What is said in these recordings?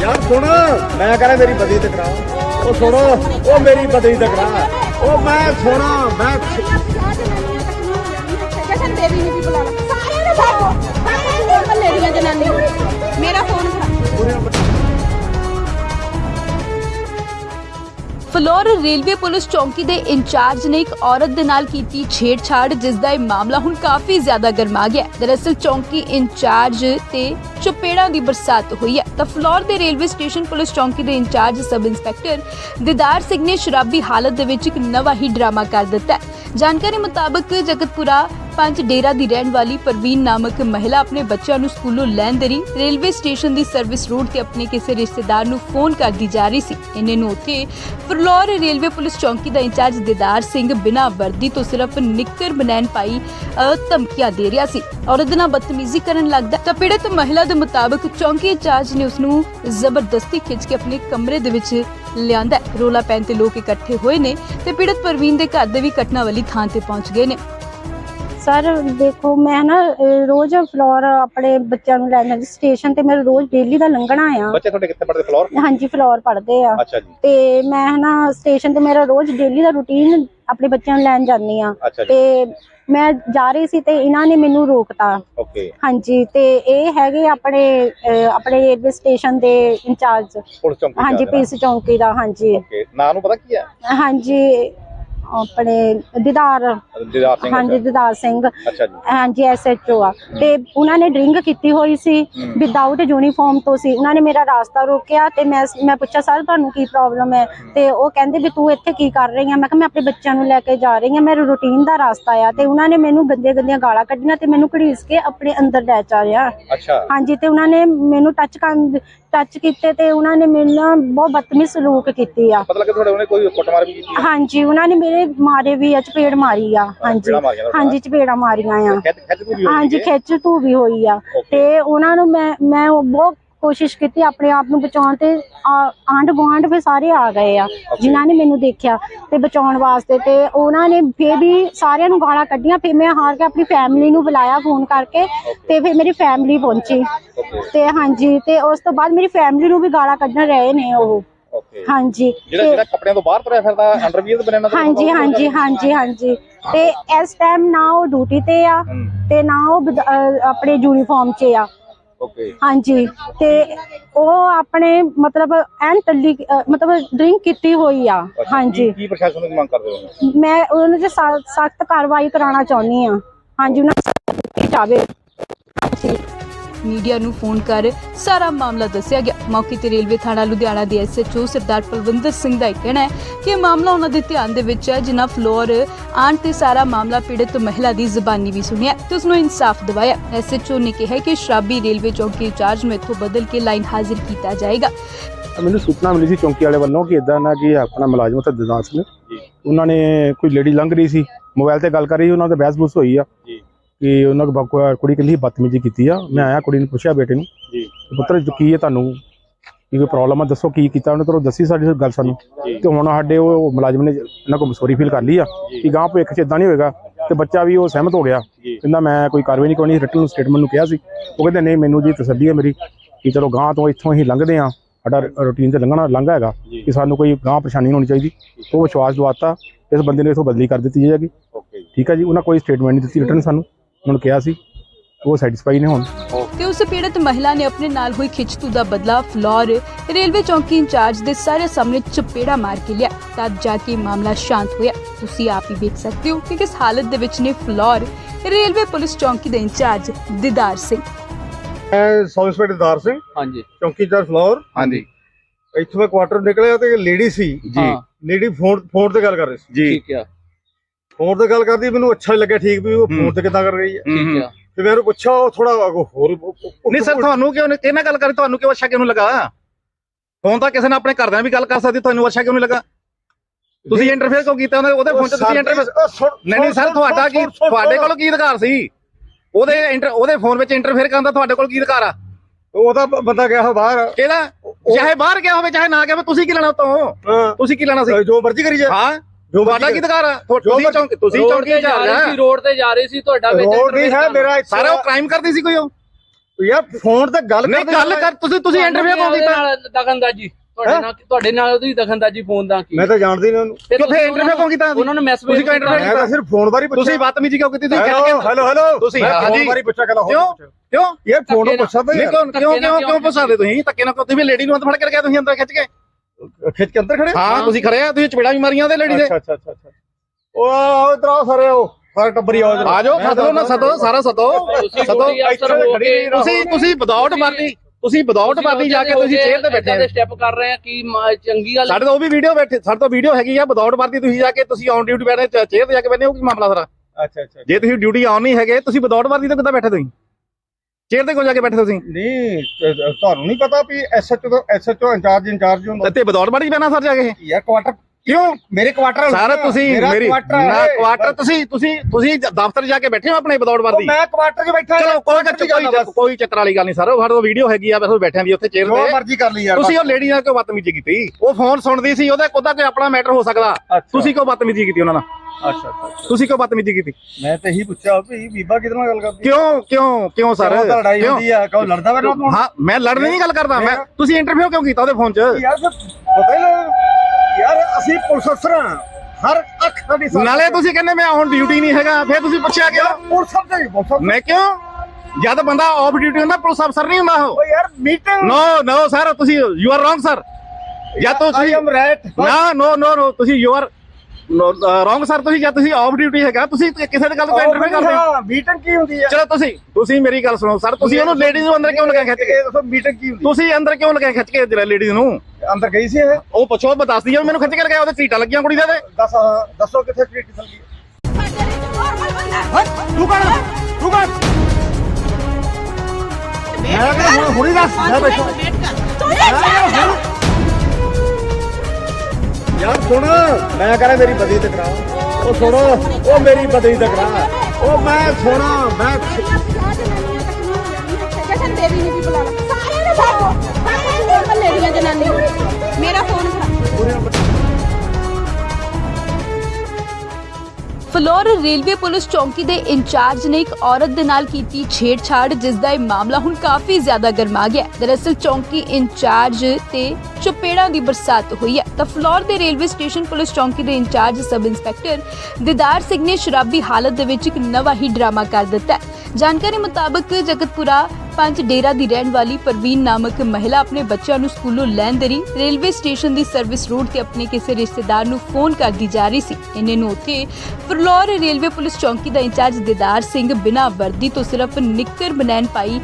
ਯਾਰ ਸੁਣ ਮੈਂ ਕਹਿੰਦਾ ਮੇਰੀ ਬਦਲੀ ਤੇ ਕਰਾ ਉਹ ਸੁਣ ਉਹ ਮੇਰੀ ਬਦਲੀ ਤੇ ਕਰਾ ਉਹ ਮੈਂ ਸੁਣ ਮੈਂ ਜਸ਼ਨ ਬੇਬੀ ਨੂੰ ਵੀ ਬੁਲਾ ਲਾ ਸਾਰੇ ਨੂੰ ਬਾਬੋ ਸਾਰੇ ਮੱਲੇ ਦੀਆਂ ਜਨਾਨੀਆਂ ਮੇਰਾ ਫੋਨ ਫਲੋਰ ਰੇਲਵੇ ਪੁਲਿਸ ਚੌਂਕੀ ਦੇ ਇੰਚਾਰਜ ਨੇ ਇੱਕ ਔਰਤ ਦੇ ਨਾਲ ਕੀਤੀ ਛੇੜਛਾੜ, ਜਿਸ ਦਾ ਇਹ ਮਾਮਲਾ ਹੁਣ ਕਾਫੀ ਜ਼ਿਆਦਾ ਗਰਮਾ ਗਿਆ ਦਰਅਸਲ ਚੌਂਕੀ ਇੰਚਾਰਜ ਤੇ ਚਪੇੜਾਂ ਦੀ ਬਰਸਾਤ ਹੋਈ ਹੈ। ਤਾਂ ਫਲੋਰ ਦੇ ਰੇਲਵੇ ਸਟੇਸ਼ਨ ਪੁਲਿਸ ਚੌਂਕੀ ਦੇ incharge sub inspector Didar Singh ਨੇ ਸ਼ਰਾਬੀ ਹਾਲਤ ਦੇ ਵਿੱਚ ਇੱਕ ਨਵਾਂ ਹੀ ਡਰਾਮਾ ਕਰ ਦਿੱਤਾ ਜਾਣਕਾਰੀ ਮੁਤਾਬਕ ਜਗਤਪੁਰਾ ਪੰਜ ਡੇਰਾ ਦੀ ਰਹਿਣ ਵਾਲੀ ਪ੍ਰਵੀਨ ਨਾਮਕ ਮਹਿਲਾ ਆਪਣੇ ਬੱਚਿਆਂ ਨੂੰ ਸਕੂਲੋਂ ਲੈਣ ਦੇ ਰਹੀ ਰੇਲਵੇ ਸਟੇਸ਼ਨ ਦੀ ਸਰਵਿਸ ਰੋਡ ਤੇ ਆਪਣੇ ਕਿਸੇ ਰਿਸ਼ਤੇਦਾਰ ਨੂੰ ਫੋਨ ਕਰਦੀ ਜਾ ਰਹੀ ਸੀ। ਇਹਨੇ ਨੂੰ ਉੱਥੇ ਫਲੋਰ ਰੇਲਵੇ ਪੁਲਿਸ ਚੌਂਕੀ ਦਾ ਇੰਚਾਰਜ ਦਿਦਾਰ ਸਿੰਘ ਬਿਨਾਂ ਵਰਦੀ ਤੋਂ ਸਿਰਫ ਨਿੱਕਰ ਬਨੈਣ ਪਾਈ ਧਮਕੀਆਂ ਦੇ ਰਿਹਾ ਸੀ। ਔਰ ਨਾਲ ਬਦਤਮੀਜ਼ੀ ਕਰਨ ਲੱਗਦਾ ਤਾਂ ਪੀੜਤ ਮਹਿਲਾ ਦੇ ਮੁਤਾਬਕ ਚੌਂਕੀ ਇੰਚਾਰਜ ਨੇ ਉਸ ਨੂੰ ਜ਼ਬਰਦਸਤੀ ਖਿੱਚ ਕੇ ਆਪਣੇ ਕਮਰੇ ਦੇ ਵਿੱਚ ਲਿਆਂਦਾ ਰੋਲਾ ਪੈਣ ਤੇ ਲੋਕ ਇਕੱਠੇ ਹੋਏ ਨੇ ਤੇ ਪੀੜਤ ਪ੍ਰਵੀਨ ਦੇ ਘਰ ਦੇ ਵੀ ਘਟਨਾ ਵਾਲੀ ਥਾਂ ਤੇ ਪਹੁੰਚ ਗਏ ਨੇ। ਸਰ ਦੇਖੋ ਮੈਂ ਨਾ ਅਹ, ਰੋਜ਼ ਫਲੋਰ ਆਪਣੇ ਬੱਚਿਆਂ ਨੂੰ ਲੈਣ ਜਾਂਦੀ ਸਟੇਸ਼ਨ ਤੇ ਮੇਰਾ ਰੋਜ਼ ਡੇਲੀ ਦਾ ਲੰਘਣਾ ਆ। ਬੱਚੇ ਤੁਹਾਡੇ ਕਿੱਥੇ ਪੜਦੇ ਫਲੋਰ ਹਾਂਜੀ ਫਲੋਰ ਪੜ੍ਹਦੇ ਆ। ਅੱਛਾ ਜੀ। ਤੇ ਮੈਂ ਨਾ ਸਟੇਸ਼ਨ ਤੇ ਮੇਰਾ ਰੋਜ਼ ਡੇਲੀ ਦਾ ਰੁਟੀਨ ਆਪਣੇ ਬੱਚਿਆਂ ਨੂੰ ਲੈਣ ਜਾਂਦੀ ਆ। ਅੱਛਾ ਜੀ। ਤੇ ਮੈਂ ਜਾ ਰਹੀ ਸੀ ਤੇ ਇਹਨਾਂ ਨੇ ਮੈਨੂੰ ਰੋਕਤਾ। ਓਕੇ ਹਾਂਜੀ ਤੇ ਇਹ ਹੈਗੇ ਆਪਣੇ ਅਹ, ਆਪਣੇ ਰੇਲਵੇ ਸਟੇਸ਼ਨ ਦੇ ਇੰਚਾਰਜ ਪੁਲਿਸ ਚੌਂਕੀ ਹਾਂਜੀ ਪੀਸ ਚੌਂਕੀ ਦਾ ਹਾਂਜੀ। ਓਕੇ ਨਾਂ ਨੂੰ ਪਤਾ ਕੀ ਹੈ ਹਾਂਜੀ। ਆਪਣੇ ਦਿਦਾਰ। ਦਿਦਾਰ ਸਿੰਘ ਹਾਂਜੀ ਦਿਦਾਰ ਸਿੰਘ। ਅੱਛਾ ਜੀ। ਹਾਂਜੀ ਐਸਐਚਓ ਆ। ਤੇ ਉਹਨਾਂ ਨੇ ਡਰਿੰਕ ਕੀਤੀ ਹੋਈ ਸੀ ਵਿਦਆਊਟ ਯੂਨੀਫਾਰਮ ਤੋਂ ਸੀ। ਉਹਨਾਂ ਨੇ ਮੇਰਾ ਰਾਸਤਾ ਰੋਕਿਆ ਤੇ ਮੈਂ ਮੈਂ ਪੁੱਛਿਆ ਸਰ ਤੁਹਾਨੂੰ ਕੀ ਪ੍ਰੋਬਲਮ ਹੈ? ਤੇ ਉਹ ਕਹਿੰਦੇ ਵੀ ਤੂੰ ਇੱਥੇ ਕੀ ਕਰ ਰਹੀ ਆ ਮੈਂ ਕਿਹਾ ਮੈਂ ਆਪਣੇ ਬੱਚਿਆਂ ਨੂੰ ਲੈ ਕੇ ਜਾ ਰਹੀ ਆ ਮੇਰਾ ਰੂਟੀਨ ਦਾ ਰਾਸਤਾ ਆ। ਤੇ ਉਹਨਾਂ ਨੇ ਮੈਨੂੰ ਗੰਦੀਆਂ ਗੰਦੀਆਂ ਗਾਲਾਂ ਕੱਢੀਆਂ ਤੇ ਮੈਨੂੰ ਘੜੀਸ ਕੇ ਆਪਣੇ ਅੰਦਰ ਲੈ ਚਾਰਿਆ। ਅੱਛਾ। ਹਾਂਜੀ ਤੇ ਉਹਨਾਂ ਨੇ ਮੈਨੂੰ ਟੱਚ ਕਰਨ ਟੱਚ ਕੀਤੇ ਤੇ ਉਹਨਾਂ ਨੇ ਮੇਰੇ ਨਾਲ ਬਹੁਤ ਬਦਤਮੀਜ਼ ਸਲੂਕ ਕੀਤੀ ਆ। ਮਤਲਬ ਕਿ ਤੁਹਾਡੇ ਉਹਨੇ ਕੋਈ ਕੁੱਟਮਾਰ ਵੀ ਕੀਤੀ ਹਾਂਜੀ ਉਹਨਾਂ ਨੇ ਮੇਰੇ ਮਾਰੇ ਵੀ ਆ ਚਪੇੜ ਮਾਰੀ ਆ ਹਾਂਜੀ। ਚਪੇੜਾਂ ਮਾਰੀਆਂ ਤੁਹਾਡੇ ਹਾਂਜੀ ਚਪੇੜਾਂ ਮਾਰੀਆਂ ਆ। ਖਿੱਚ ਖਿੱਚ ਵੀ ਹੋਈ ਹਾਂਜੀ ਖਿੱਚ ਧੂ ਵੀ ਹੋਈ ਆ। ਤੇ ਉਹਨਾਂ ਨੂੰ ਮੈਂ ਮੈਂ ਉਹ ਬਹੁਤ ਕੋਸ਼ਿਸ਼ ਕੀਤੀ ਆਪਣੇ ਆਪ ਨੂੰ ਬਚਾਉਣ ਤੇ ਆਂਡ ਗੁਆਂਢ ਫਿਰ ਸਾਰੇ ਆ ਗਏ ਆ ਜਿਨ੍ਹਾਂ ਨੇ ਮੈਨੂੰ ਦੇਖਿਆ ਤੇ ਬਚਾਉਣ ਵਾਸਤੇ ਤੇ ਉਹਨਾਂ ਨੇ ਫੇਰ ਵੀ ਸਾਰਿਆਂ ਨੂੰ ਗਾਲਾਂ ਕੱਢੀਆਂ ਫਿਰ ਮੈਂ ਹਾਰ ਕੇ ਆਪਣੀ ਫੈਮਿਲੀ ਨੂੰ ਬੁਲਾਇਆ ਫੋਨ ਕਰਕੇ ਤੇ ਫਿਰ ਮੇਰੀ ਫੈਮਿਲੀ ਪਹੁੰਚੀ। ਤੇ ਹਾਂਜੀ ਤੇ ਉਸ ਤੋਂ ਬਾਅਦ ਮੇਰੀ ਫੈਮਿਲੀ ਨੂੰ ਵੀ ਗਾਲਾਂ ਕੱਢਣ ਰਹੇ ਨੇ ਉਹ। ਓਕੇ ਹਾਂਜੀ। ਜਿਹੜਾ ਤੇ ਜਿਹੜਾ ਕੱਪੜਿਆਂ ਤੋਂ ਬਾਹਰ ਤੁਰਿਆ ਫਿਰਦਾ ਅੰਡਰਵੀਅਰ ਤੇ ਬਣਿਆ ਹਾਂਜੀ ਹਾਂਜੀ ਹਾਂਜੀ ਹਾਂਜੀ। ਤੇ ਇਸ ਟਾਈਮ ਨਾ ਉਹ ਡਿਊਟੀ ਤੇ ਆ ਤੇ ਨਾ ਉਹ ਅਹ ਆਪਣੇ ਯੂਨੀਫਾਰਮ 'ਚ ਆ। ਓਕੇ ਹਾਂਜੀ। ਤੇ ਉਹ ਆਪਣੇ ਮਤਲਬ ਐਨ ਟੱਲੀ ਅਹ ਮਤਲਬ ਡਰਿੰਕ ਕੀਤੀ ਹੋਈ ਆ। ਹਾਂਜੀ। ਕੀ ਪ੍ਰਸ਼ਾਸਨ ਨੂੰ ਮੰਗ ਕਰਦੇ ਹੋ ਮੈਂ ਉਹਨਾਂ ਤੇ ਸਖਤ ਕਾਰਵਾਈ ਕਰਾਉਣਾ ਚਾਹੁੰਦੀ ਆ। ਹਾਂਜੀ ਉਹਨਾਂ ਨੂੰ ਸਖ਼ਤ ਕੀਤੀ ਜਾਵੇ। ਮੀਡੀਆ ਨੂੰ ਫੋਨ ਕਰ ਸਾਰਾ ਮਾਮਲਾ ਦੱਸਿਆ ਗਿਆ। ਮੌਕੇ ਤੇ ਰੇਲਵੇ ਥਾਣਾ ਲੁਧਿਆਣਾ ਦੇ ਐਸਐਚਓ ਸਰਦਾਰ ਪਲਵਿੰਦਰ ਸਿੰਘ ਦਾ ਇਹ ਕਹਿਣਾ ਹੈ ਕਿ ਇਹ ਮਾਮਲਾ ਉਹਨਾਂ ਦੇ ਧਿਆਨ ਦੇ ਵਿੱਚ ਹੈ ਜਿਨ੍ਹਾਂ ਫਲੋਰ ਆਣ ਤੇ ਸਾਰਾ ਮਾਮਲਾ ਪੀੜਤ ਮਹਿਲਾ ਦੀ ਜ਼ੁਬਾਨੀ ਵੀ ਸੁਣਿਆ ਤੇ ਉਸ ਨੂੰ ਇਨਸਾਫ ਦਿਵਾਇਆ ਐਸਐਚਓ ਨੇ ਕਿਹਾ ਕਿ ਸ਼ਰਾਬੀ ਰੇਲਵੇ ਚੌਕੀ ਇੰਚਾਰਜ ਨੂੰ ਇੱਥੋਂ ਬਦਲ ਕੇ ਲਾਈਨ ਹਾਜ਼ਰ ਕੀਤਾ ਜਾਏਗਾ। ਮੈਨੂੰ ਸੂਚਨਾ ਮਿਲੀ ਸੀ ਚੌਂਕੀ ਵਾਲੇ ਵੱਲੋਂ ਕਿ ਇਦਾਂ ਨਾ ਕਿ ਆਪਣਾ ਮੁਲਾਜ਼ਮ ਤੇ ਦਦਾਸ ਨੇ। ਉਹਨਾਂ ਨੇ ਕੋਈ ਲੇਡੀ ਲੰਘ ਰਹੀ ਸੀ ਮੋਬਾਈਲ ਤੇ ਗੱਲ ਕਰ ਰਹੀ ਉਹਨਾਂ ਦਾ ਬਹਿਸ-ਬੂਸ ਹੋਈ ਆ। ਕਿ ਉਹਨਾਂ ਕੋ ਬਕ- ਕੁੜੀ ਕਹਿੰਦੀ ਬਦਤਮੀਜ਼ੀ ਕੀਤੀ ਆ। ਮੈਂ ਆਇਆ ਕੁੜੀ ਨੂੰ ਪੁੱਛਿਆ ਬੇਟੇ ਨੂੰ ਜੀ। ਕਿ ਪੁੱਤਰ ਕੀ ਹੈ ਤੁਹਾਨੂੰ ਕੀ ਕੋਈ ਪ੍ਰੋਬਲਮ ਆ? ਦੱਸੋ ਕੀ ਕੀਤਾ ਉਹਨੇ? ਤੁਹਾਨੂੰ ਦੱਸੀ ਸਾਡੀ ਗੱਲ ਸਾਨੂੰ। ਤੇ ਹੁਣ ਸਾਡੇ ਉਹ ਮੁਲਾਜ਼ਮ ਨੇ ਇਹਨਾਂ ਕੋਲ ਸੌਰੀ ਫੀਲ ਕਰ ਲਈ ਆ ਕਿ ਗਾਂ ਭਵਿੱਖ ਚ ਇਦਾਂ ਨਹੀਂ ਹੋਏਗਾ। ਤੇ ਬੱਚਾ ਵੀ ਉਹ ਸਹਿਮਤ ਹੋ ਗਿਆ। ਕਹਿੰਦਾ ਮੈਂ ਕੋਈ ਕਾਰਵਾਈ ਨਹੀਂ ਕਰਨੀ ਰਿਟਰਨ ਸਟੇਟਮੈਂਟ ਨੂੰ ਕਿਹਾ ਸੀ। ਉਹ ਕਹਿੰਦੇ ਨਹੀਂ ਮੈਨੂੰ ਜੀ ਤਸੱਲੀ ਹੈ ਮੇਰੀ ਕਿ ਚਲੋ ਗਾਂ ਤੋਂ ਇੱਥੋਂ ਹੀ ਲੰਘਦੇ ਆ ਸਾਡਾ ਰੂਟੀਨ ਤੇ ਲੰਘਣਾ ਲੰਘਾ ਹੈਗਾ। ਕਿ ਸਾਨੂੰ ਕੋਈ ਗਾਂ ਪਰੇਸ਼ਾਨੀ ਨਹੀਂ ਹੋਣੀ ਚਾਹੀਦੀ। ਉਹ ਵਿਸ਼ਵਾਸ ਦਵਾਤਾ। ਇਸ ਬੰਦੇ ਨੂੰ ਇਥੋਂ ਬਦਲੀ ਕਰ ਦਿੱਤੀ ਜਾਏਗੀ ਠੀਕ ਹੈ ਜੀ। ਉਹਨਾਂ ਕੋਈ ਸਟੇਟਮੈਂਟ ਨਹੀਂ ਦਿੱਤੀ ਰਿਟਰਨ ਸਾਨੂੰ। ਨੂੰ ਕਿਹਾ ਸੀ ਉਹ ਸੈਟੀਸਫਾਈ ਨੇ ਹੁਣ। ਤੇ ਉਸ ਪੀੜਤ ਮਹਿਲਾ ਨੇ ਆਪਣੇ ਨਾਲ ਹੋਈ ਖਿੱਚਤੂ ਦਾ ਬਦਲਾ ਫਲੋਰ ਰੇਲਵੇ ਚੌਕੀ ਇੰਚਾਰਜ ਦੇ ਸਾਰੇ ਸਾਹਮਣੇ ਚਪੇੜਾ ਮਾਰ ਕੇ ਲਿਆ। ਤਦ ਜਾ ਕੇ ਮਾਮਲਾ ਸ਼ਾਂਤ ਹੋਇਆ। ਤੁਸੀਂ ਆਪ ਹੀ ਦੇਖ ਸਕਦੇ ਹੋ ਕਿ ਕਿਸ ਹਾਲਤ ਦੇ ਵਿੱਚ ਨੇ ਫਲੋਰ ਰੇਲਵੇ ਪੁਲਿਸ ਚੌਕੀ ਦੇ ਇੰਚਾਰਜ ਦਿਦਾਰ ਸਿੰਘ। ਮੈਂ ਸਬ ਇੰਸਪੈਕਟਰ ਦਾਰ ਸਿੰਘ ਹਾਂਜੀ। ਚੌਕੀਦਾਰ ਫਲੋਰ। ਹਾਂਜੀ। ਇੱਥੋਂ ਮੈਂ ਕੁਆਟਰ ਨਿਕਲਿਆ ਤੇ ਲੇਡੀ ਸੀ। ਜੀ। ਲੇਡੀ ਫੋਨ ਫੋਨ ਤੇ ਗੱਲ ਕਰ ਰਹੀ ਸੀ। ਜੀ। ਠੀਕ ਆ। ਫੋਨ ਤੇ ਗੱਲ ਕਰਦੀ ਮੈਨੂੰ ਅੱਛਾ ਨਹੀਂ ਲੱਗਿਆ ਠੀਕ ਵੀ ਉਹ ਫੋਨ ਤੇ ਕਿੱਦਾਂ ਕਰ ਰਹੀ ਹੈ। ਠੀਕ ਆ ਤੇ ਮੈਂ ਉਹਨੂੰ ਪੁੱਛਿਆ ਉਹ ਥੋੜਾ ਹੋਰ ਨਹੀਂ ਸਰ ਤੁਹਾਨੂੰ ਕਿਉਂ ਨਹੀਂ ਕਿਹਨਾਂ ਗੱਲ ਕਰੀ ਤੁਹਾਨੂੰ ਕਿਉਂ ਅੱਛਾ ਕਿਉਂ ਨਹੀਂ ਲੱਗਾ? ਫੋਨ ਤਾਂ ਕਿਸੇ ਨੇ ਆਪਣੇ ਘਰਦਿਆਂ ਵੀ ਗੱਲ ਕਰ ਸਕਦੀ ਤੁਹਾਨੂੰ ਅੱਛਾ ਕਿਉਂ ਨਹੀਂ ਲੱਗਾ? ਤੁਸੀਂ ਇੰਟਰਫੇਅਰ ਕਿਉਂ ਕੀਤਾ ਉਹਦੇ ਫੋਨ 'ਚ ਤੁਸੀਂ ਇੰਟਰਫੇਅਰ ਨਹੀਂ ਨਹੀਂ ਸਰ ਤੁਹਾਡਾ ਕੀ ਤੁਹਾਡੇ ਕੋਲ ਕੀ ਅਧਿਕਾਰ ਸੀ? ਉਹਦੇ ਉਹਦੇ ਫੋਨ ਵਿੱਚ ਇੰਟਰਫੇਅਰ ਕਰਨ ਦਾ ਤੁਹਾਡੇ ਕੋਲ ਕੀ ਅਧਿਕਾਰ ਆ? ਉਹਦਾ ਬੰਦਾ ਗਿਆ ਹੋ ਬਾਹਰ। ਕਿਹਦਾ? ਚਾਹੇ ਬਾਹਰ ਗਿਆ ਹੋਵੇ ਚਾਹੇ ਨਾ ਗਿਆ ਹੋਵੇ ਤੁਸੀਂ ਕੀ ਲੈਣਾ ਉਤੋਂ? ਹਾਂ। ਤੁਸੀਂ ਕੀ ਲੈਣਾ ਸੀ? ਜੋ ਮਰਜ਼ੀ ਕਰੀ ਜਾ ਹਾਂ। ਜੋ ਤੁਹਾਡਾ ਕੀ ਅਧਿਕਾਰ ਆ? ਤੁਸੀਂ ਚੌਂਕ ਤੁਸੀਂ ਚੌਂਕੀ ਤੇ ਜਾ ਰਹੀ। ਸੀ ਰੋਡ ਤੇ ਜਾ ਰਹੀ ਸੀ ਤੁਹਾਡਾ ਵਿੱਚ ਰੋਡ ਨਹੀਂ ਹੈ ਮੇਰਾ ਸਾਰਾ ਉਹ ਕ੍ਰਾਈਮ ਕਰਦੀ ਸੀ ਕੋਈ ਉਹ? ਯਾਰ ਫੋਨ ਤੇ ਗੱਲ ਨਹੀਂ ਕਰਦੇ ਗੱਲ ਕਰ ਤੁਸੀਂ ਤੁਸੀਂ ਇੰਟਰਵਿਊ ਕਿਉਂ ਕੀਤਾ ਨਾਲ ਦਖਲਅੰਦਾਜ਼ੀ। ਤੁਹਾਡੇ ਨਾਲ ਤੁਹਾਡੇ ਨਾਲ ਉਹਦੀ ਦਖਲਅੰਦਾਜ਼ੀ ਫੋਨ ਦਾ ਕੀ? ਮੈਂ ਤਾਂ ਜਾਣਦੀ ਨਹੀਂ ਉਹਨੂੰ। ਤੁਸੀਂ ਇੰਟਰਵਿਊ ਕਿਉਂ ਕੀਤਾ ਉਹਨਾਂ ਨੂੰ ਮੈਸੇਜ ਤੁਸੀਂ ਕਿਉਂ interview ਮੈਂ ਤਾਂ ਸਿਰਫ ਫੋਨ ਬਾਰੇ ਪੁੱਛਿਆ। ਤੁਸੀਂ ਬਦਤਮੀਜ਼ੀ ਕਿਉਂ ਕੀਤੀ? ਤੁਸੀਂ ਹੈਲੋ ਹੈਲੋ ਹੈਲੋ। ਤੁਸੀਂ। ਫੋਨ ਬਾਰੇ ਪੁੱਛਿਆ ਕਹਿੰਦਾ ਕਿਉਂ। ਕਿਉਂ? ਯਾਰ ਫੋਨ ਪੁੱਛਦਾ ਨਹੀਂ ਕਿਉਂ ਕਿਉਂ ਕਿਉਂ ਫਸਾਦੇ ਤੁਸੀਂ? ਧੱਕੇ ਨਾਲ ਤੁਸੀਂ ਵੀ ਲੇਡੀ ਨੂੰ ਅੰਦਰ ਫੜ ਕੇ ਰੱਖਿਆ ਤੁਸੀਂ ਅੰਦਰ ਖਿੱਚ ਕੇ। ਖਿੱਚ ਕੇ ਅੰਦਰ ਖੜੇ ਹਾਂ? ਤੁਸੀਂ ਖੜੇ ਆ ਤੁਸੀਂ ਚਪੇੜਾ ਵੀ ਮਾਰੀਆਂ ਉਹਦੇ ਲੇਡੀ ਦੇ। ਅੱਛਾ ਅੱਛਾ ਅੱਛਾ ਅੱਛਾ। ਉਹ ਆਓ ਇਧਰ ਆਓ ਸਾਰੇ ਆਓ। ਸਾਰੇ ਟੱਬਰੀ ਆਓ ਆ ਜਾਓ ਸਦੋ ਨਾ ਸਦੋ ਸਾਰਾ ਸਦੋ ਸਦੋ। ਤੁਸੀਂ ਤੁਸੀਂ ਵਿਦਆਊਟ ਵਰਦੀ ਤੁਸੀਂ ਵਿਦਆਊਟ ਵਰਦੀ ਜਾ ਕੇ ਤੁਸੀਂ ਚੇਅਰ ਤੇ ਬੈਠੇ। ਸਟੈਪ ਕਰ ਰਹੇ ਆ ਕੀ ਚੰਗੀ ਗੱਲ ਸਾਡੇ ਤੋਂ ਉਹ ਵੀ ਵੀਡੀਓ ਬੈਠੇ ਸਾਡੇ ਤੋਂ ਵੀਡੀਓ ਹੈਗੀ ਆ ਵਿਦਆਊਟ ਵਰਦੀ ਤੁਸੀਂ ਜਾ ਕੇ ਤੁਸੀਂ ਔਨ ਡਿਊਟੀ ਬੈਠੇ ਚੇਅਰ ਤੇ ਜਾ ਕੇ ਬੈਠੇ ਹੋ ਕੀ ਮਾਮਲਾ ਸਾਰਾ? ਅੱਛਾ ਅੱਛਾ ਜੇ ਤੁਸੀਂ ਡਿਊਟੀ ਆਨ ਨਹੀਂ ਹੈਗੇ ਤੁਸੀਂ ਵਿਦਆਊਟ ਵਰਦੀ ਤੇ ਕਿੱਦਾਂ ਬੈਠੇ ਤੁਸੀਂ? ਚੇਅਰ ਤੇ ਕਿਉਂ ਜਾ ਕੇ ਬੈਠੇ ਤੁਸੀਂ? ਨਹੀਂ ਤੁਹਾਨੂੰ ਨਹੀਂ ਪਤਾ ਵੀ ਐਸਐਚਓ ਐਸਐਚਓ ਇੰਚਾਰਜ ਇੰਚਾਰਜ ਹੁੰਦਾ। ਤੇ ਵਿਦਆਊਟ ਵਰਦੀ ਪੈਣਾ ਸਰ ਜਾ ਕੇ ਯਾਰ ਕੁਆਟਰ ਕਿਉਂ? ਮੇਰੇ ਕੁਆਟਰ ਸਾਰਾ ਤੁਸੀਂ ਮੇਰਾ ਨਾ। ਕੁਆਟਰ ਤੁਸੀਂ ਤੁਸੀਂ ਤੁਸੀਂ ਦਫ਼ਤਰ ਜਾ ਕੇ ਬੈਠੇ ਹੋ ਆਪਣੇ ਉਹ ਵਰਦੀ? ਮੈਂ ਕੁਆਟਰ 'ਚ ਬੈਠਾ ਚਲੋ ਕੋਈ ਚੱਕਰ ਕੋਈ ਚੱਕਰ ਵਾਲੀ ਗੱਲ ਨਹੀਂ ਸਰ ਉਹ ਸਾਡੇ ਵੀਡੀਓ ਹੈਗੀ ਆ ਬਸ ਉਹ ਬੈਠਿਆਂ ਦੀ ਉੱਥੇ ਚੇਅਰ ਜੋ ਤੇ। ਮਰਜ਼ੀ ਕਰ ਲਈ ਯਾਰ ਤੁਸੀਂ ਉਹ ਲੇਡੀ ਨਾਲ ਕਿਉਂ ਬਦਤਮੀਜ਼ੀ ਕੀਤੀ? ਉਹ ਫੋਨ ਸੁਣਦੀ ਸੀ ਉਹਦਾ ਉਹਦਾ ਕੋਈ ਆਪਣਾ ਮੈਟਰ ਹੋ ਸਕਦਾ। ਤੁਸੀਂ ਕਿਉਂ ਬਦਤਮੀਜ਼ੀ ਕੀਤੀ ਉਹਨਾਂ ਨਾਲ? ਅੱਛਾ ਤੁਸੀਂ ਕਿਉਂ ਬਦਤਮੀਜ਼ੀ ਕੀਤੀ? ਮੈਂ ਤੇ ਇਹੀ ਪੁੱਛਿਆ ਵੀ ਬੀਬਾ ਨਾਲ ਗੱਲ ਕਰਦੀ? ਕਿਉਂ ਕਿਉਂ ਕਿਉਂ ਸਰ ਲੜਾਈ? ਹੁੰਦੀ ਆ? ਕਿਉਂ ਲੜਦਾ ਮੇਰੇ ਨਾਲ ਹਾਂ ਮੈਂ ਲੜਨ ਦੀ ਨਹੀਂ ਗੱਲ ਕਰਦਾ ਮੈਂ? ਤੁਸੀਂ ਇੰਟਰਵਿਊ ਕਿਉਂ ਕੀਤਾ ਉਹਦੇ ਫੋਨ 'ਚ? ਯਾਰ ਪਤਾ ਹੀ ਨਾ ਯਾਰ ਅਸੀਂ ਪੁਲਿਸ ਅਫਸਰ ਹਰ ਅੱਖ ਸਾਡੀ ਨਾਲੇ ਤੁਸੀਂ ਕਹਿੰਦੇ ਮੈਂ ਹੁਣ ਡਿਊਟੀ ਨਹੀਂ ਹੈਗਾ ਫਿਰ ਤੁਸੀਂ ਪੁੱਛਿਆ ਯਾਰ ਕਿਉਂ? ਪੁਲਿਸ ਅਫਸਰ ਹੀ ਪੁਲਿਸ ਅਫਸਰ ਮੈਂ ਕਿਉਂ? ਜਦ ਬੰਦਾ ਆਫ ਡਿਊਟੀ ਹੁੰਦਾ ਪੁਲਿਸ ਅਫਸਰ ਨਹੀਂ ਹੁੰਦਾ ਉਹ। ਓ ਯਾਰ ਮੀਟਿੰਗ ਨੋ ਨੋ ਸਰ ਤੁਸੀਂ ਯੂ ਆਰ ਰੋਂਗ ਸਰ ਜਾਂ ਆਈ ਤੁਸੀਂ ਐਮ ਰਾਈਟ ਨਾ ਨੋ ਨੋ ਨੋ ਤੁਸੀਂ ਯੂ ਆਰ ਰੋਂਗ ਸਰ ਤੁਸੀਂ ਜਾਂ ਤੁਸੀਂ ਆਫ ਡਿਊਟੀ ਹੈਗਾ ਤੁਸੀਂ ਕਿਸੇ ਦੀ ਗੱਲ ਤੋਂ ਇੰਟਰਵਿਊ ਕਰਦੇ ਹੋ। ਮੀਟਿੰਗ ਕੀ ਹੁੰਦੀ ਹੈ ਚਲੋ ਤੁਸੀਂ ਤੁਸੀਂ ਮੇਰੀ ਗੱਲ ਸੁਣੋ ਸਰ ਤੁਸੀਂ ਉਹਨੂੰ ਲੇਡੀਜ਼ ਨੂੰ ਅੰਦਰ ਕਿਉਂ ਲਗਾ ਖਿੱਚ ਕੇ? ਇਹ ਦੱਸੋ ਮੀਟਿੰਗ ਕੀ ਹੁੰਦੀ ਤੁਸੀਂ ਅੰਦਰ ਕਿਉਂ ਲਗਾ ਖਿੱਚ ਕੇ ਲੇਡੀਜ਼ ਨੂੰ? ਅੰਦਰ ਗਈ ਸੀ ਇਹ ਉਹ ਪੁੱਛੋ ਮੈਂ ਦੱਸਦੀ ਆ ਮੈਨੂੰ ਖਿੱਚ ਕੇ ਲਗਾਇਆ ਉਹਦੇ ਸੀਟਾਂ ਲੱਗੀਆਂ ਕੁੜੀ ਦੇ ਤੇ ਦੱਸ ਹਾਂ, ਦੱਸੋ ਕਿੱਥੇ ਟ੍ਰੀਟ ਚੱਲ ਗਈ ਤੂੰ ਕੌਣ ਤੂੰ ਮੈਂ ਹੁਣ ਹੁਣੀ ਦੱਸ ਮੈਂ ਬੈਠਾ ਯਾਰ ਸੁਣ ਮੈਂ ਕਹਿੰਦਾ ਮੇਰੀ ਬਦਲੀ ਤੇ ਕਰਾ ਉਹ ਸੁਣ ਉਹ ਮੇਰੀ ਬਦਲੀ ਤੇ ਕਰਾ ਉਹ ਮੈਂ ਸੁਣਾ ਮੈਂ ਜਸ਼ਨ ਦੇਵੀ ਨੇ ਵੀ ਬੁਲਾ ਲਾ ਸਾਰੇ ਨੇ ਸਾਬੋ ਸਾਰੇ ਮੱਲੇ ਦੀਆਂ ਜਨਾਨੀਆਂ ਫਲੋਰ ਰੇਲਵੇ ਪੁਲਿਸ ਚੌਂਕੀ ਦੇ ਇੰਚਾਰਜ ਨੇ ਇੱਕ ਔਰਤ ਦੇ ਨਾਲ ਕੀਤੀ ਛੇੜਛਾੜ, ਜਿਸ ਦਾ ਇਹ ਮਾਮਲਾ ਹੁਣ ਕਾਫੀ ਜ਼ਿਆਦਾ ਗਰਮਾ ਗਿਆ ਦਰਅਸਲ ਚੌਂਕੀ ਇੰਚਾਰਜ ਤੇ ਚਪੇੜਾਂ ਦੀ ਬਰਸਾਤ ਹੋਈ ਹੈ। ਤਾਂ ਫਲੋਰ ਦੇ ਰੇਲਵੇ ਸਟੇਸ਼ਨ ਪੁਲਿਸ ਚੌਂਕੀ ਦੇ incharge sub inspector Didar Singh ਨੇ ਸ਼ਰਾਬੀ ਹਾਲਤ ਦੇ ਵਿੱਚ ਇੱਕ ਨਵਾਂ ਹੀ ਡਰਾਮਾ ਕਰ ਦਿੱਤਾ ਜਾਣਕਾਰੀ ਮੁਤਾਬਕ ਜਗਤਪੁਰਾ ਪੰਜ ਡੇਰਾ ਦੀ ਰਹਿਣ ਵਾਲੀ ਪ੍ਰਵੀਨ ਨਾਮਕ ਮਹਿਲਾ ਆਪਣੇ ਬੱਚਿਆਂ ਨੂੰ ਸਕੂਲੋਂ ਲੈਣ ਦੇ ਰਹੀ ਰੇਲਵੇ ਸਟੇਸ਼ਨ ਦੀ ਸਰਵਿਸ ਰੋਡ ਤੇ ਆਪਣੇ ਕਿਸੇ ਰਿਸ਼ਤੇਦਾਰ ਨੂੰ ਫੋਨ ਕਰਦੀ ਜਾ ਰਹੀ ਸੀ। ਇਹਨੇ ਨੂੰ ਉੱਥੇ ਫਲੋਰ ਰੇਲਵੇ ਪੁਲਿਸ ਚੌਂਕੀ ਦਾ ਇੰਚਾਰਜ ਦਿਦਾਰ ਸਿੰਘ ਬਿਨਾਂ ਵਰਦੀ ਤੋਂ ਸਿਰਫ ਨਿੱਕਰ ਬਨੈਣ ਪਾਈ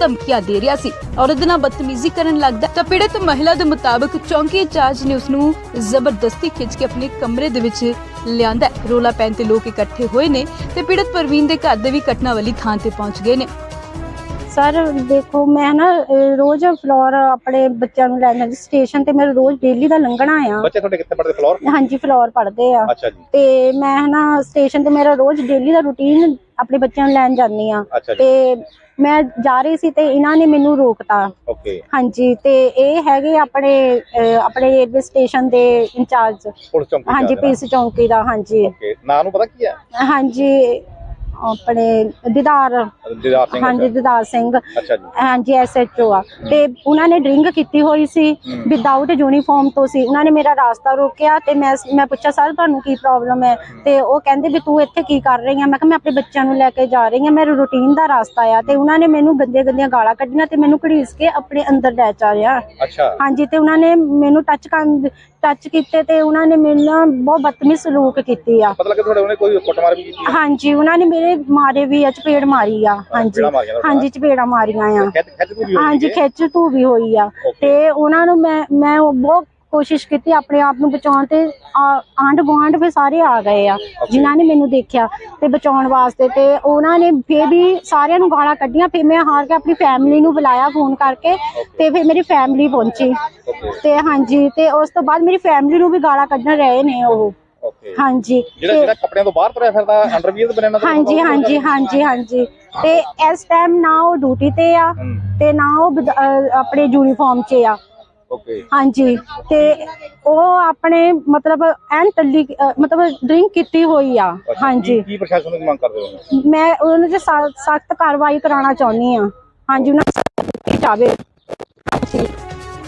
ਧਮਕੀਆਂ ਦੇ ਰਿਹਾ ਸੀ। ਔਰ ਨਾਲ ਬਦਤਮੀਜ਼ੀ ਕਰਨ ਲੱਗਦਾ ਤਾਂ ਪੀੜਤ ਮਹਿਲਾ ਦੇ ਮੁਤਾਬਕ ਚੌਂਕੀ ਇੰਚਾਰਜ ਨੇ ਉਸ ਨੂੰ ਜ਼ਬਰਦਸਤੀ ਖਿੱਚ ਕੇ ਆਪਣੇ ਕਮਰੇ ਦੇ ਵਿੱਚ ਲਿਆਂਦਾ ਰੋਲਾ ਪੈਣ ਤੇ ਲੋਕ ਇਕੱਠੇ ਹੋਏ ਨੇ ਤੇ ਪੀੜਤ ਪ੍ਰਵੀਨ ਦੇ ਘਰ ਦੇ ਵੀ ਘਟਨਾ ਵਾਲੀ ਥਾਂ ਤੇ ਪਹੁੰਚ ਗਏ ਨੇ। ਸਰ ਦੇਖੋ ਮੈਂ ਨਾ ਅਹ, ਰੋਜ਼ ਫਲੋਰ ਆਪਣੇ ਬੱਚਿਆਂ ਨੂੰ ਲੈਣ ਜਾਂਦੀ ਸਟੇਸ਼ਨ ਤੇ ਮੇਰਾ ਰੋਜ਼ ਡੇਲੀ ਦਾ ਲੰਘਣਾ ਆ। ਬੱਚੇ ਤੁਹਾਡੇ ਕਿੱਥੇ ਪੜਦੇ ਫਲੋਰ ਹਾਂਜੀ ਫਲੋਰ ਪੜ੍ਹਦੇ ਆ। ਅੱਛਾ ਜੀ। ਤੇ ਮੈਂ ਨਾ ਸਟੇਸ਼ਨ ਤੇ ਮੇਰਾ ਰੋਜ਼ ਡੇਲੀ ਦਾ ਰੁਟੀਨ ਆਪਣੇ ਬੱਚਿਆਂ ਨੂੰ ਲੈਣ ਜਾਂਦੀ ਆ। ਅੱਛਾ ਜੀ। ਤੇ ਮੈਂ ਜਾ ਰਹੀ ਸੀ ਤੇ ਇਹਨਾਂ ਨੇ ਮੈਨੂੰ ਰੋਕਤਾ। ਓਕੇ ਹਾਂਜੀ ਤੇ ਇਹ ਹੈਗੇ ਆਪਣੇ ਅਹ, ਆਪਣੇ ਰੇਲਵੇ ਸਟੇਸ਼ਨ ਦੇ ਇੰਚਾਰਜ ਪੁਲਿਸ ਚੌਂਕੀ ਹਾਂਜੀ ਪੀਸ ਚੌਂਕੀ ਦਾ ਹਾਂਜੀ। ਓਕੇ ਨਾਂ ਨੂੰ ਪਤਾ ਕੀ ਹੈ ਹਾਂਜੀ। ਆਪਣੇ ਦਿਦਾਰ। ਦਿਦਾਰ ਸਿੰਘ ਹਾਂਜੀ ਦਿਦਾਰ ਸਿੰਘ। ਅੱਛਾ ਜੀ। ਹਾਂਜੀ ਐਸਐਚਓ ਆ। ਤੇ ਉਹਨਾਂ ਨੇ ਡਰਿੰਕ ਕੀਤੀ ਹੋਈ ਸੀ ਵਿਦਆਊਟ ਯੂਨੀਫਾਰਮ ਤੋਂ ਸੀ। ਉਹਨਾਂ ਨੇ ਮੇਰਾ ਰਾਸਤਾ ਰੋਕਿਆ ਤੇ ਮੈਂ ਮੈਂ ਪੁੱਛਿਆ ਸਰ ਤੁਹਾਨੂੰ ਕੀ ਪ੍ਰੋਬਲਮ ਹੈ? ਤੇ ਉਹ ਕਹਿੰਦੇ ਵੀ ਤੂੰ ਇੱਥੇ ਕੀ ਕਰ ਰਹੀ ਆ ਮੈਂ ਕਿਹਾ ਮੈਂ ਆਪਣੇ ਬੱਚਿਆਂ ਨੂੰ ਲੈ ਕੇ ਜਾ ਰਹੀ ਆ ਮੇਰਾ ਰੂਟੀਨ ਦਾ ਰਾਸਤਾ ਆ। ਤੇ ਉਹਨਾਂ ਨੇ ਮੈਨੂੰ ਗੰਦੀਆਂ ਗੰਦੀਆਂ ਗਾਲਾਂ ਕੱਢੀਆਂ ਤੇ ਮੈਨੂੰ ਘੜੀਸ ਕੇ ਆਪਣੇ ਅੰਦਰ ਲੈ ਚਾਰਿਆ। ਅੱਛਾ। ਹਾਂਜੀ ਤੇ ਉਹਨਾਂ ਨੇ ਮੈਨੂੰ ਟੱਚ ਕਰਨ ਟੱਚ ਕੀਤੇ ਤੇ ਉਹਨਾਂ ਨੇ ਮੇਰੇ ਨਾਲ ਬਹੁਤ ਬਦਤਮੀਜ਼ ਸਲੂਕ ਕੀਤੀ ਆ। ਮਤਲਬ ਕਿ ਤੁਹਾਡੇ ਉਹਨੇ ਕੋਈ ਕੁੱਟਮਾਰ ਵੀ ਕੀਤੀ ਹਾਂਜੀ ਉਹਨਾਂ ਨੇ ਮੇਰੇ ਮਾਰੇ ਵੀ ਆ ਚਪੇੜ ਮਾਰੀ ਆ ਹਾਂਜੀ। ਚਪੇੜਾਂ ਮਾਰੀਆਂ ਤੁਹਾਡੇ ਹਾਂਜੀ ਚਪੇੜਾਂ ਮਾਰੀਆਂ ਆ। ਖਿੱਚ ਖਿੱਚ ਵੀ ਹੋਈ ਹਾਂਜੀ ਖਿੱਚ ਧੂ ਵੀ ਹੋਈ ਆ। ਤੇ ਉਹਨਾਂ ਨੂੰ ਮੈਂ ਮੈਂ ਉਹ ਬਹੁਤ ਕੋਸ਼ਿਸ਼ ਕੀਤੀ ਆਪਣੇ ਆਪ ਨੂੰ ਬਚਾਉਣ ਤੇ ਆਂਡ ਗੁਆਂਢ ਫਿਰ ਸਾਰੇ ਆ ਗਏ ਆ ਜਿਨ੍ਹਾਂ ਨੇ ਮੈਨੂੰ ਦੇਖਿਆ ਤੇ ਬਚਾਉਣ ਵਾਸਤੇ ਤੇ ਉਹਨਾਂ ਨੇ ਫੇਰ ਵੀ ਸਾਰਿਆਂ ਨੂੰ ਗਾਲਾਂ ਕੱਢੀਆਂ ਫਿਰ ਮੈਂ ਹਾਰ ਕੇ ਆਪਣੀ ਫੈਮਿਲੀ ਨੂੰ ਬੁਲਾਇਆ ਫੋਨ ਕਰਕੇ ਤੇ ਫਿਰ ਮੇਰੀ ਫੈਮਿਲੀ ਪਹੁੰਚੀ। ਤੇ ਹਾਂਜੀ ਤੇ ਉਸ ਤੋਂ ਬਾਅਦ ਮੇਰੀ ਫੈਮਿਲੀ ਨੂੰ ਵੀ ਗਾਲਾਂ ਕੱਢਣ ਰਹੇ ਨੇ ਉਹ। ਹਾਂਜੀ। ਜਿਹੜਾ ਤੇ- ਜਿਹੜਾ ਕੱਪੜਿਆਂ ਤੋਂ ਬਾਹਰ ਤੁਰਿਆ ਫਿਰਦਾ ਅੰਡਰਵੀਅਰ ਤੇ ਬਣਾਣਾ ਹਾਂਜੀ ਹਾਂਜੀ ਹਾਂਜੀ ਹਾਂਜੀ। ਤੇ ਇਸ ਟਾਈਮ ਨਾ ਉਹ ਡਿਊਟੀ ਤੇ ਆ ਤੇ ਨਾ ਉਹ ਅਹ ਆਪਣੇ ਯੂਨੀਫਾਰਮ 'ਚ ਆ। ਓਕੇ ਹਾਂਜੀ। ਤੇ ਉਹ ਆਪਣੇ ਮਤਲਬ ਐਨ ਟੱਲੀ ਮਤਲਬ ਡਰਿੰਕ ਕੀਤੀ ਹੋਈ ਆ। ਹਾਂਜੀ। ਕੀ ਪ੍ਰਸ਼ਾਸਨ ਨੂੰ ਮੰਗ ਕਰਦੇ ਹੋ? ਮੈਂ ਉਹਨਾਂ ਤੇ ਸਖਤ ਕਾਰਵਾਈ ਕਰਾਉਣਾ ਚਾਹੁੰਦੀ ਆ। ਹਾਂਜੀ ਉਹਨਾਂ ਨੂੰ ਸਖ਼ਤ ਕੀਤੀ ਜਾਵੇ।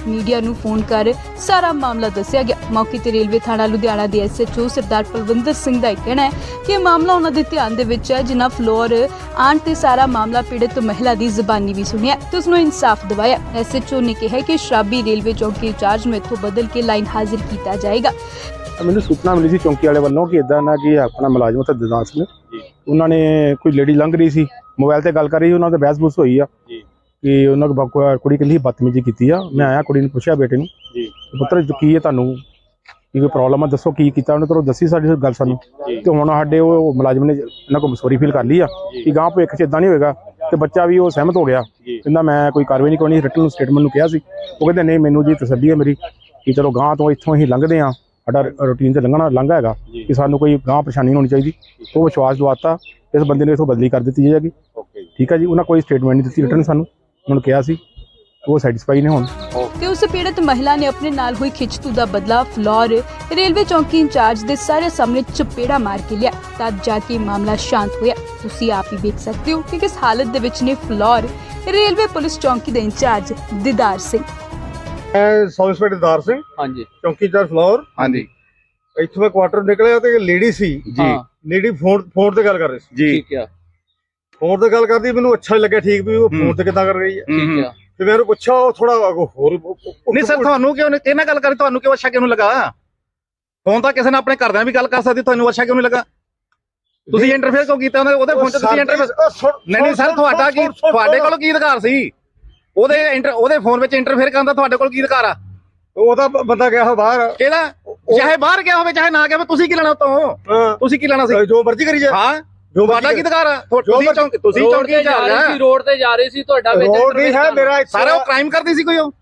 ਮੀਡੀਆ ਨੂੰ ਫੋਨ ਕਰ ਸਾਰਾ ਮਾਮਲਾ ਦੱਸਿਆ ਗਿਆ। ਮੌਕੇ ਤੇ ਰੇਲਵੇ ਥਾਣਾ ਲੁਧਿਆਣਾ ਦੇ ਐਸਐਚਓ ਸਰਦਾਰ ਪਲਵਿੰਦਰ ਸਿੰਘ ਦਾ ਇਹ ਕਹਿਣਾ ਹੈ ਕਿ ਇਹ ਮਾਮਲਾ ਉਹਨਾਂ ਦੇ ਧਿਆਨ ਦੇ ਵਿੱਚ ਹੈ ਜਿਨ੍ਹਾਂ ਫਲੋਰ ਆਣ ਤੇ ਸਾਰਾ ਮਾਮਲਾ ਪੀੜਤ ਮਹਿਲਾ ਦੀ ਜ਼ੁਬਾਨੀ ਵੀ ਸੁਣਿਆ ਤੇ ਉਸ ਨੂੰ ਇਨਸਾਫ ਦਿਵਾਇਆ ਐਸਐਚਓ ਨੇ ਕਿਹਾ ਕਿ ਸ਼ਰਾਬੀ ਰੇਲਵੇ ਚੌਕੀ ਇੰਚਾਰਜ ਨੂੰ ਇੱਥੋਂ ਬਦਲ ਕੇ ਲਾਈਨ ਹਾਜ਼ਰ ਕੀਤਾ ਜਾਏਗਾ। ਮੈਨੂੰ ਸੂਚਨਾ ਮਿਲੀ ਸੀ ਚੌਂਕੀ ਵਾਲੇ ਵੱਲੋਂ ਕਿ ਇਦਾਂ ਨਾ ਕਿ ਆਪਣਾ ਮੁਲਾਜ਼ਮ ਤੇ ਦਿਦਾਰ ਸਿੰਘ ਉਹਨਾਂ ਨੇ ਕੋਈ ਲੇਡੀ ਲੰਘ ਰਹੀ ਸੀ ਮੋਬਾਈਲ ਤੇ ਗੱਲ ਕਰ ਰਹੀ ਉਹਨਾਂ ਦਾ ਬਹਿਸ-ਬੂਸ ਹੋਈ ਆ। ਜੀ। ਕਿ ਉਹਨਾਂ ਕੋ ਬਕ- ਕੁੜੀ ਕਹਿੰਦੀ ਬਦਤਮੀਜ਼ੀ ਕੀਤੀ ਆ। ਮੈਂ ਆਇਆ ਕੁੜੀ ਨੂੰ ਪੁੱਛਿਆ ਬੇਟੇ ਨੂੰ ਜੀ। ਕਿ ਪੁੱਤਰ ਕੀ ਹੈ ਤੁਹਾਨੂੰ? ਕੀ ਕੋਈ ਪ੍ਰੋਬਲਮ ਆ? ਦੱਸੋ ਕੀ ਕੀਤਾ ਉਹਨੇ? ਤੁਹਾਨੂੰ ਦੱਸੀ ਸਾਡੀ ਗੱਲ ਸਾਨੂੰ। ਤੇ ਹੁਣ ਸਾਡੇ ਉਹ ਮੁਲਾਜ਼ਮ ਨੇ ਇਹਨਾਂ ਕੋਲ ਸੌਰੀ ਫੀਲ ਕਰ ਲਈ ਆ ਕਿ ਗਾਂ ਭਵਿੱਖ ਚ ਇਦਾਂ ਨਹੀਂ ਹੋਏਗਾ। ਤੇ ਬੱਚਾ ਵੀ ਉਹ ਸਹਿਮਤ ਹੋ ਗਿਆ। ਕਹਿੰਦਾ ਮੈਂ ਕੋਈ ਕਾਰਵਾਈ ਨਹੀਂ ਕਰਨੀ ਰਿਟਰਨ ਸਟੇਟਮੈਂਟ ਨੂੰ ਕਿਹਾ ਸੀ। ਉਹ ਕਹਿੰਦੇ ਨਹੀਂ ਮੈਨੂੰ ਜੀ ਤਸੱਲੀ ਹੈ ਮੇਰੀ ਕਿ ਚਲੋ ਗਾਂ ਤੋਂ ਇੱਥੋਂ ਹੀ ਲੰਘਦੇ ਆ ਸਾਡਾ ਰੂਟੀਨ ਤੇ ਲੰਘਣਾ ਲੰਘਾ ਹੈਗਾ। ਕਿ ਸਾਨੂੰ ਕੋਈ ਗਾਂ ਪਰੇਸ਼ਾਨੀ ਨਹੀਂ ਹੋਣੀ ਚਾਹੀਦੀ। ਉਹ ਵਿਸ਼ਵਾਸ ਦਵਾਤਾ। ਇਸ ਬੰਦੇ ਨੇ ਇਥੋਂ ਬਦਲੀ ਕਰ ਦਿੱਤੀ ਜਾਏਗੀ। ਠੀਕ ਹੈ ਜੀ? ਉਹਨਾਂ ਕੋਈ ਸਟੇਟਮੈਂਟ ਨਹੀਂ ਦਿੱਤੀ ਰਿਟਰਨ ਸਾਨੂੰ। ਨੂੰ ਕਿਹਾ ਸੀ ਉਹ ਸੈਟੀਸਫਾਈ ਨੇ ਹੁਣ। ਤੇ ਉਸ ਪੀੜਤ ਮਹਿਲਾ ਨੇ ਆਪਣੇ ਨਾਲ ਹੋਈ ਖਿੱਚਤੂ ਦਾ ਬਦਲਾ ਫਲੋਰ ਰੇਲਵੇ ਚੌਕੀ ਇੰਚਾਰਜ ਦੇ ਸਾਰੇ ਸਾਹਮਣੇ ਚਪੇੜਾ ਮਾਰ ਕੇ ਲਿਆ। ਤਦ ਜਾ ਕੇ ਮਾਮਲਾ ਸ਼ਾਂਤ ਹੋਇਆ। ਤੁਸੀਂ ਆਪ ਹੀ ਦੇਖ ਸਕਦੇ ਹੋ ਕਿ ਕਿਸ ਹਾਲਤ ਦੇ ਵਿੱਚ ਨੇ ਫਲੋਰ ਰੇਲਵੇ ਪੁਲਿਸ ਚੌਕੀ ਦੇ ਇੰਚਾਰਜ ਦਿਦਾਰ ਸਿੰਘ। ਮੈਂ ਸਬ ਇੰਸਪੈਕਟਰ ਸਿੰਘ ਹਾਂਜੀ। ਚੌਕੀਦਾਰ ਫਲੋਰ। ਹਾਂਜੀ। ਇੱਥੋਂ ਮੈਂ ਕੁਆਟਰ ਨਿਕਲਿਆ ਤੇ ਲੇਡੀ ਸੀ। ਜੀ। ਲੇਡੀ ਫੋਨ ਫੋਨ ਤੇ ਗੱਲ ਕਰ ਰਹੀ ਸੀ। ਜੀ। ਠੀਕ ਆ। ਫੋਨ ਤੇ ਗੱਲ ਕਰਦੀ ਮੈਨੂੰ ਅੱਛਾ ਨੀ ਲੱਗਿਆ ਠੀਕ ਵੀ ਉਹ ਹੂੰ। ਫੋਨ ਤੇ ਕਿੱਦਾਂ ਕਰ ਰਹੀ ਹੈ। ਠੀਕ ਆ ਤੇ ਮੈਂ ਉਹਨੂੰ ਪੁੱਛਿਆ ਉਹ ਥੋੜਾ ਹੋਰ ਨਹੀਂ ਸਰ ਤੁਹਾਨੂੰ ਕਿਉਂ ਨਹੀਂ ਇਹਨਾਂ ਗੱਲ ਕਰੀ ਤੁਹਾਨੂੰ ਕਿਉਂ ਅੱਛਾ ਕਿਉਂ ਨਹੀਂ ਲੱਗਾ? ਫੋਨ ਤਾਂ ਕਿਸੇ ਨੇ ਆਪਣੇ ਘਰਦਿਆਂ ਵੀ ਗੱਲ ਕਰ ਸਕਦੀ ਤੁਹਾਨੂੰ ਅੱਛਾ ਕਿਉਂ ਨਹੀਂ ਲੱਗਾ? ਤੁਸੀਂ ਇੰਟਰਫੇਅਰ ਕਿਉਂ ਕੀਤਾ ਉਹਦੇ ਫੋਨ 'ਚ ਤੁਸੀਂ ਇੰਟਰਫੇਅਰ ਨਹੀਂ ਨਹੀਂ ਸਰ ਤੁਹਾਡਾ ਕੀ ਤੁਹਾਡੇ ਕੋਲ ਕੀ ਅਧਿਕਾਰ ਸੀ? ਉਹਦੇ ਉਹਦੇ ਫੋਨ ਵਿੱਚ ਇੰਟਰਫੇਅਰ ਕਰਨ ਦਾ ਤੁਹਾਡੇ ਕੋਲ ਕੀ ਅਧਿਕਾਰ ਆ? ਉਹਦਾ ਬੰਦਾ ਗਿਆ ਹੋ ਬਾਹਰ। ਕਿਹਦਾ? ਚਾਹੇ ਬਾਹਰ ਗਿਆ ਹੋਵੇ ਚਾਹੇ ਨਾ ਗਿਆ ਹੋਵੇ ਤੁਸੀਂ ਕੀ ਲੈਣਾ ਤੋਂ ਹਾਂ। ਤੁਸੀਂ ਕੀ ਲੈਣਾ ਸੀ? ਜੋ ਮਰਜ਼ੀ ਕਰੀ ਜਾ ਹਾਂ। ਜੋ ਤੁਹਾਡਾ ਕੀ ਅਧਿਕਾਰ ਆ? ਤੁਸੀਂ ਚੌਂਕ ਤੁਸੀਂ ਰੋਡ ਚੌਂਕੀ ਤੇ ਜਾ ਰਹੀ ਸੀ ਰੋਡ ਤੇ ਜਾ ਰਹੀ ਸੀ ਤੁਹਾਡਾ ਵਿੱਚ ਰੋਡ ਨਹੀਂ ਹੈ ਮੇਰਾ ਸਾਰਾ ਉਹ ਕ੍ਰਾਈਮ ਕਰਦੀ ਸੀ ਕੋਈ ਉਹ?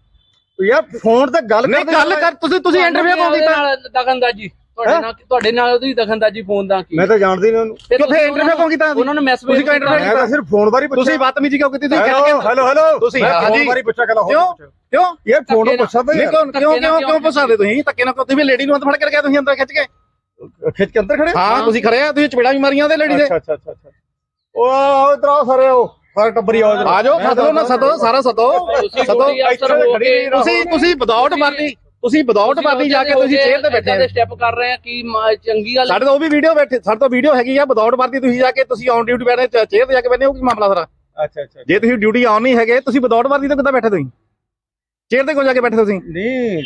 ਯਾਰ ਫੋਨ ਤੇ ਗੱਲ ਨਹੀਂ ਕਰਦੇ ਗੱਲ ਕਰ ਤੁਸੀਂ ਤੁਸੀਂ ਇੰਟਰਵਿਊ ਕਿਉਂ ਕੀਤਾ ਨਾਲ ਦਖਲਅੰਦਾਜ਼ੀ। ਤੁਹਾਡੇ ਨਾਲ ਤੁਹਾਡੇ ਨਾਲ ਉਹਦੀ ਦਖਲਅੰਦਾਜ਼ੀ ਫੋਨ ਦਾ ਕੀ? ਮੈਂ ਤਾਂ ਜਾਣਦੀ ਨਹੀਂ ਉਹਨੂੰ। ਤੁਸੀਂ ਇੰਟਰਵਿਊ ਕਿਉਂ ਕੀਤਾ ਉਹਨਾਂ ਨੂੰ ਮੈਸੇਜ ਤੁਸੀਂ ਕਿਉਂ interview ਮੈਂ ਤਾਂ ਸਿਰਫ ਫੋਨ ਬਾਰੇ ਪੁੱਛਿਆ। ਤੁਸੀਂ ਬਦਤਮੀਜ਼ੀ ਕਿਉਂ ਕੀਤੀ? ਤੁਸੀਂ ਹੈਲੋ ਹੈਲੋ ਹੈਲੋ। ਤੁਸੀਂ-। ਫੋਨ ਬਾਰੇ ਪੁੱਛਿਆ ਕਹਿੰਦਾ ਕਿਉਂ। ਕਿਉਂ? ਯਾਰ ਫੋਨ ਪੁੱਛਦਾ ਨਹੀਂ ਕਿਉਂ ਕਿਉਂ ਕਿਉਂ ਫਸਾਦੇ ਤੁਸੀਂ? ਧੱਕੇ ਨਾਲ ਤੁਸੀਂ ਵੀ ਲੇਡੀ ਨੂੰ ਅੰਦਰ ਫੜ ਕੇ ਰੱਖਿਆ ਤੁਸੀਂ ਅੰਦਰ ਖਿੱਚ ਕੇ। ਖਿੱਚ ਕੇ ਅੰਦਰ ਖੜੇ ਹਾਂ? ਤੁਸੀਂ ਖੜੇ ਆ ਤੁਸੀਂ ਚਪੇੜਾ ਵੀ ਮਾਰੀਆਂ ਉਹਦੇ ਲੇਡੀ ਦੇ। ਅੱਛਾ ਅੱਛਾ ਅੱਛਾ ਉਹ ਆਓ ਇਧਰ ਆਓ ਸਾਰੇ ਆਓ ਸਾਰੇ ਟੱਬਰੀ ਆਓ। ਆ ਜਾਓ ਸਦੋ ਨਾ ਸਦੋ ਸਾਰਾ ਸਦੋ ਸਦੋ। ਤੁਸੀਂ ਤੁਸੀਂ ਵਿਦਆਊਟ ਵਰਦੀ ਤੁਸੀਂ ਵਿਦਆਊਟ ਵਰਦੀ ਜਾ ਕੇ ਤੁਸੀਂ ਚੇਅਰ ਤੇ ਬੈਠੇ ਸਟੈਪ ਕਰ ਰਹੇ ਆ ਕੀ ਚੰਗੀ ਗੱਲ ਸਾਡੇ ਤੋਂ ਉਹ ਵੀ ਵੀਡੀਓ ਬੈਠੇ ਸਾਡੇ ਤੋਂ ਵੀਡੀਓ ਹੈਗੀ ਆ ਵਿਦਆਊਟ ਵਰਦੀ ਤੁਸੀਂ ਜਾ ਕੇ ਤੁਸੀਂ ਔਨ ਡਿਊਟੀ ਬੈਠੇ ਚੇਅਰ ਤੇ ਜਾ ਕੇ ਬੈਠੇ ਹੋ ਕੀ ਮਾਮਲਾ ਸਾਰਾ? ਅੱਛਾ ਅੱਛਾ ਜੇ ਤੁਸੀਂ ਡਿਊਟੀ ਆਨ ਨਹੀਂ ਹੈਗੇ ਤੁਸੀਂ ਵਿਦਆਊਟ ਵਰਦੀ ਤੇ ਕਿੱਦਾਂ ਬੈਠੇ ਤੁਸੀਂ? ਚੇਅਰ ਤੇ ਕਿਉਂ ਜਾ ਕੇ ਬੈਠੇ ਤੁਸੀਂ? ਨਹੀਂ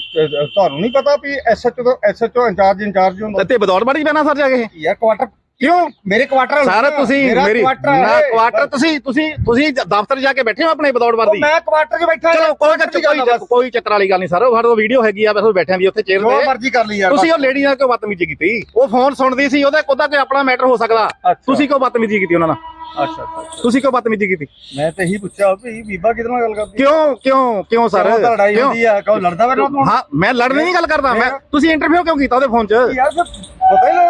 ਤੁਹਾਨੂੰ ਨਹੀਂ ਪਤਾ ਵੀ ਐਸਐਚਓ ਦਾ ਐਸਐਚਓ ਇੰਚਾਰਜ ਇੰਚਾਰਜ ਹੁੰਦਾ। ਤੇ ਵਿਦਆਊਟ ਵਰਦੀ ਪੈਣਾ ਸਰ ਜਾ ਕੇ ਯਾਰ ਕੁਆਟਰ ਕਿਉਂ? ਮੇਰੇ ਕੁਆਟਰ ਸਾਰਾ ਤੁਸੀਂ ਮੇਰਾ ਮੇਰੀ ਕੁਆਟਰ ਨਾ। ਕੁਆਟਰ ਤੁਸੀਂ ਤੁਸੀਂ ਤੁਸੀਂ ਦਫ਼ਤਰ ਜਾ ਕੇ ਬੈਠੇ ਹੋ ਆਪਣੇ ਉਹ ਵਰਦੀ ਮੈਂ ਕੁਆਟਰ 'ਚ ਬੈਠਾ ਚਲੋ ਕੋਈ ਕੁਆਟਰ 'ਚ ਕੋਈ। ਕੋਈ ਚੱਕਰ ਵਾਲੀ ਗੱਲ ਨਹੀਂ ਸਰ ਉਹ ਸਾਡੇ ਕੋਲ ਵੀਡੀਓ ਹੈਗੀ ਆ ਬਸ ਉਹ ਬੈਠਿਆਂ ਦੀ ਉੱਥੇ ਚੇਅਰ ਜੋ ਤੇ। ਮਰਜ਼ੀ ਕਰ ਲਈ ਯਾਰ ਤੁਸੀਂ ਉਹ ਲੇਡੀ ਨਾਲ ਕਿਉਂ ਬਦਤਮੀਜ਼ੀ ਕੀਤੀ? ਉਹ ਫੋਨ ਸੁਣਦੀ ਸੀ ਉਹਦਾ ਉਹਦਾ ਕੋਈ ਆਪਣਾ ਮੈਟਰ ਹੋ ਸਕਦਾ। ਅੱਛਾ। ਤੁਸੀਂ ਕਿਉਂ ਬਦਤਮੀਜ਼ੀ ਕੀਤੀ ਉਹਨਾਂ ਨਾਲ? ਅੱਛਾ ਅੱਛਾ ਤੁਸੀਂ ਕਿਉਂ ਬਦਤਮੀਜ਼ੀ ਕੀਤੀ? ਮੈਂ ਤਾਂ ਇਹੀ ਪੁੱਛਿਆ ਵੀ ਬੀਬਾ ਨਾਲ ਗੱਲ ਕਰਦੀ? ਕਿਉਂ ਕਿਉਂ ਕਿਉਂ ਸਰ? ਕਿਉਂ ਲੜਾਈ ਕਿਉਂ? ਹੁੰਦੀ ਆ? ਕਹੋ ਲੜਦਾ ਮੇਰੇ ਨਾਲ ਹਾਂ ਮੈਂ ਲੜਨ ਦੀ ਨਹੀਂ ਗੱਲ ਕਰਦਾ ਮੈਂ ਫਿਰ? ਤੁਸੀਂ ਇੰਟਰਵਿਊ ਕਿਉਂ ਕੀਤਾ ਉਹਦੇ ਫੋਨ 'ਚ? ਯਾਰ ਫਿਰ ਪਤਾ ਹੀ ਨਾ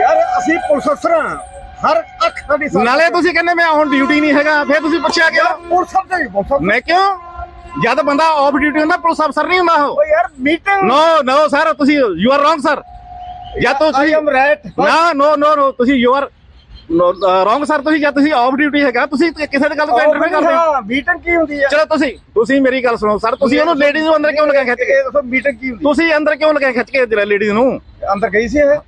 ਯਾਰ ਅਸੀਂ ਪੁਲਿਸ ਅਫਸਰ ਹਾਂ। ਹਰ ਅੱਖ ਸਾਡੀ। ਨਾਲੇ ਤੁਸੀਂ ਕਹਿੰਦੇ ਮੈਂ ਹੁਣ ਡਿਊਟੀ ਨਹੀਂ ਹੈਗਾ ਫਿਰ ਤੁਸੀਂ ਪੁੱਛਿਆ ਕਿਉਂ? ਪੁਲਿਸ ਅਫਸਰ ਮੈਂ ਕਿਉਂ? ਜਦ ਬੰਦਾ ਆਫ ਡਿਊਟੀ ਹੁੰਦਾ ਪੁਲਿਸ ਅਫਸਰ ਨਹੀਂ ਹੁੰਦਾ ਉਹ। ਓ ਯਾਰ ਮੀਟਿੰਗ ਨੋ ਨੋ ਸਰ ਤੁਸੀਂ ਯੂ ਆਰ ਰੋਂਗ ਸਰ ਜਾਂ ਆਈ ਤੁਸੀਂ ਐਮ ਰਾਈਟ ਨਾ ਨੋ ਨੋ ਨੋ ਤੁਸੀਂ ਯੂ ਆਰ ਰੋਂਗ ਸਰ ਤੁਸੀਂ ਜਾਂ ਤੁਸੀਂ ਆਫ ਡਿਊਟੀ ਹੈਗਾ ਤੁਸੀਂ ਕਿਸੇ ਦੀ ਗੱਲ ਤੋਂ ਇੰਟਰਵਿਊ ਕਰਦੇ ਹੋ? ਮੀਟਿੰਗ ਕੀ ਹੁੰਦੀ ਆ? ਚਲੋ ਤੁਸੀਂ ਤੁਸੀਂ ਮੇਰੀ ਗੱਲ ਸੁਣੋ ਸਰ ਤੁਸੀਂ ਉਹਨੂੰ ਲੇਡੀਜ਼ ਨੂੰ ਅੰਦਰ ਕਿਉਂ ਲਗਾ ਖਿੱਚ ਕੇ? ਦੱਸੋ ਮੀਟਿੰਗ ਕੀ ਹੁੰਦੀ ਤੁਸੀਂ ਅੰਦਰ ਕਿਉਂ ਲਗਾ ਖਿੱਚ ਕੇ ਲੇਡੀਜ਼ ਨੂੰ? ਅੰਦਰ ਗਈ ਸੀ ਇਹ?